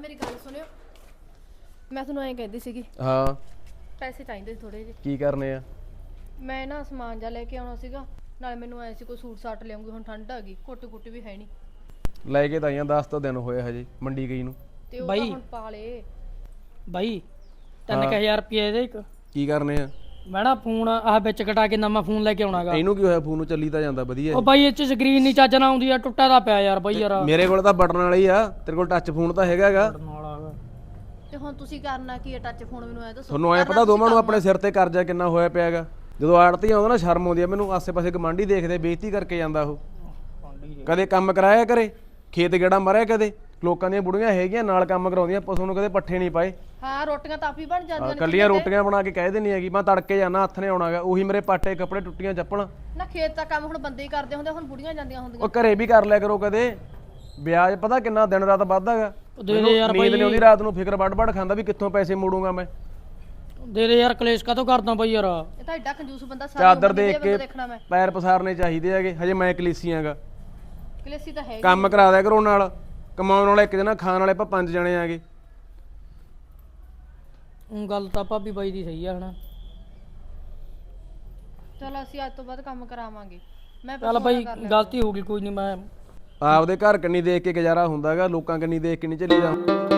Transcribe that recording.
ਮੇਰੀ ਗੱਲ ਸੁਣਿਓ। ਮੈਂ ਤੁਹਾਨੂੰ ਐਂ ਕਹਿੰਦੀ ਸੀਗੀ ਹਾਂ। ਪੈਸੇ ਚਾਹੀਦੇ ਸੀ ਥੋੜੇ ਜਿਹੇ। ਕੀ ਕਰਨੇ ਆ? ਮੈਂ ਨਾ ਸਮਾਨ ਜਾ ਲੈ ਕੇ ਆਉਣਾ ਸੀਗਾ ਨਾਲੇ ਮੈਨੂੰ ਐ ਸੀ ਕੋਈ ਸੂਟ ਸਾਟ ਲਿਆਉਂਗੀ ਹੁਣ ਠੰਡ ਆ ਗਈ ਕੋਟੀ ਕੁੱਟੀ ਵੀ ਹੈ ਨਹੀਂ ਲੈ ਕੇ ਤਾਂ ਆਈਆਂ 10 ਤਾਂ ਦਿਨ ਹੋਏ ਹਜੇ ਮੰਡੀ ਗਈ ਨੂੰ। ਤੇ ਉਹ ਬਾਈ। ਹੁਣ ਪਾ ਲਏ। ਬਾਈ 3000 ਰੁਪਏ ਦੇ ਇੱਕ। ਕੀ ਕਰਨੇ ਆ? ਮੈਂ ਨਾ ਫੋਨ ਆਹ ਵਿੱਚ ਕਟਾ ਕੇ ਨਵਾਂ ਫੋਨ ਲੈ ਕੇ ਆਉਣਾਗਾ। ਇਹਨੂੰ ਕੀ ਹੋਇਆ? ਫੋਨ ਨੂੰ ਚੱਲੀ ਤਾਂ ਜਾਂਦਾ ਵਧੀਆ। ਉਹ ਬਾਈ ਇਹ ਚ ਸਕਰੀਨ ਨਹੀਂ ਚੱਜ ਨਾਲ ਆਉਂਦੀ ਆ ਟੁੱਟਾ ਦਾ ਪਿਆ ਯਾਰ ਬਾਈ ਯਾਰ। ਮੇਰੇ ਕੋਲ ਤਾਂ ਬਟਨ ਵਾਲਾ ਹੀ ਆ ਤੇਰੇ ਕੋਲ ਟੱਚ ਫੋਨ ਤਾਂ ਹੈਗਾਗਾ ਤੇ ਹੁਣ ਤੁਸੀਂ ਕਰਨਾ ਕੀ ਹੈ ਟੱਚ ਫੋਨ ਮੈਨੂੰ ਐ ਦੱਸੋ। ਤੁਹਾਨੂੰ ਐ ਪਤਾ ਦੋਵਾਂ ਨੂੰ ਆਪਣੇ ਸਿਰ ਤੇ ਕਰਜ਼ਾ ਕਿੰਨਾ ਹੋਇਆ ਪਿਆਗਾ। ਜਦੋਂ ਆੜਤੀ ਆਉਂਦਾ ਨਾ ਸ਼ਰਮ ਆਉਂਦੀ ਆ ਮੈਨੂੰ ਆਸੇ-ਪਾਸੇ ਗਮਾਂਡੀ ਦੇਖਦੇ ਬੇਇੱਜ਼ਤੀ ਕਰਕੇ ਜਾਂਦਾ ਉਹ। ਕਦੇ ਕੰਮ ਕਰਾਇਆ ਕਰੇ ਖੇਤ ਗੇੜਾ ਮਾਰਿਆ ਕਦੇ? ਲੋਕਾਂ ਦੀਆਂ ਬੁੜੀਆਂ ਹੈਗੀਆਂ ਨਾਲ ਕੰਮ ਕਰਾਉਂਦੀਆਂ ਪਸ਼ੂ ਨੂੰ ਕਦੇ ਪੱਠੇ ਨਹੀਂ ਪਾਏ। ਹਾਂ ਰੋਟੀਆਂ ਤਾਂ ਆਪ ਹੀ ਬਣ ਜਾਂਦੀਆਂ ਨੇ ਕੱਲੀਆਂ ਰੋਟੀਆਂ ਬਣਾ ਕੇ ਕਹਿ ਦੇਣੀ ਹੈਗੀ ਮੈਂ ਤੜਕੇ ਜਾਣਾ ਹੱਥ ਨੇ ਆਉਣਾਗਾ ਉਹੀ ਮੇਰੇ ਪਾਟੇ ਕੱਪੜੇ ਟੁੱਟੀਆਂ ਚੱਪਲਾਂ। ਨਾ ਖੇਤ ਦਾ ਕੰਮ ਹੁਣ ਬੰਦੇ ਹੀ ਕਰਦੇ ਹੁੰਦੇ ਹੁਣ ਬੁੜੀਆਂ ਜਾਂਦੀਆਂ ਹੁੰਦੀਆਂ। ਉਹ ਘਰੇ ਵੀ ਕਰ ਲਿਆ ਕਰੋ ਕਦੇ। ਵਿਆਜ ਪਤਾ ਕਿੰਨਾ ਦਿਨ ਰਾਤ ਵੱਧਦਾਗਾ। ਉਹ ਦੇ ਦੇ ਯਾਰ ਨੀਂਦ ਨਹੀਂ ਆਉਂਦੀ ਰਾਤ ਨੂੰ ਫਿਕਰ ਵੱਡ-ਵੱਡ ਖਾਂਦਾ ਵੀ ਕਿੱਥੋਂ ਪੈਸੇ ਮੋੜੂੰਗਾ ਮੈਂ। ਦੇ ਦੇ ਯਾਰ ਕਲੇਸ਼ ਕਾਤੋਂ ਕਰਦਾ ਬਾਈ ਯਾਰ। ਇਹ ਤਾਂ ਐਡਾ ਕੰਜੂਸ ਬੰਦਾ ਸਾਰੀ ਚਾਦਰ ਉਮਰ ਦੇਖ ਕੇ ਦੇਖਣਾ ਮੈਂ। ਪੈਰ ਪਸਾਰਨੇ ਚਾਹੀਦੇ ਹੈਗੇ ਹਜੇ ਮੈਂ ਕਲੀਸੀਆਂਗਾ। ਕਲੇਸੀ ਤਾਂ ਹੈ ਕੰਮ ਕਰਾ ਦਿਆ ਕਰੋ ਨਾਲ। ਕਮਾਉਣ ਵਾਲਾ ਇੱਕ ਜਣਾ ਖਾਣ ਵਾਲੇ ਆਪਾਂ ਪੰਜ ਜਣੇ ਆਗੇ। ਉਹ ਗੱਲ ਤਾਂ ਭਾਬੀ ਬਾਈ ਦੀ ਸਹੀ ਆ ਹਨਾ। ਚਲ ਅਸੀਂ ਅੱਜ ਤੋਂ ਬਾਅਦ ਕੰਮ ਕਰਾਵਾਂਗੇ। ਮੈਂ ਚੱਲ ਬਾਈ ਗਲਤੀ ਹੋ ਗਈ ਕੋਈ ਨਹੀਂ ਮੈਂ ਆਪਦੇ ਘਰ ਕੰਨੀ ਦੇਖ ਕੇ ਗੁਜ਼ਾਰਾ ਹੁੰਦਾਗਾ ਲੋਕਾਂ ਕੰਨੀ ਦੇਖ ਕੇ ਨਹੀਂ ਚੱਲੀ ਜਾਂਦਾ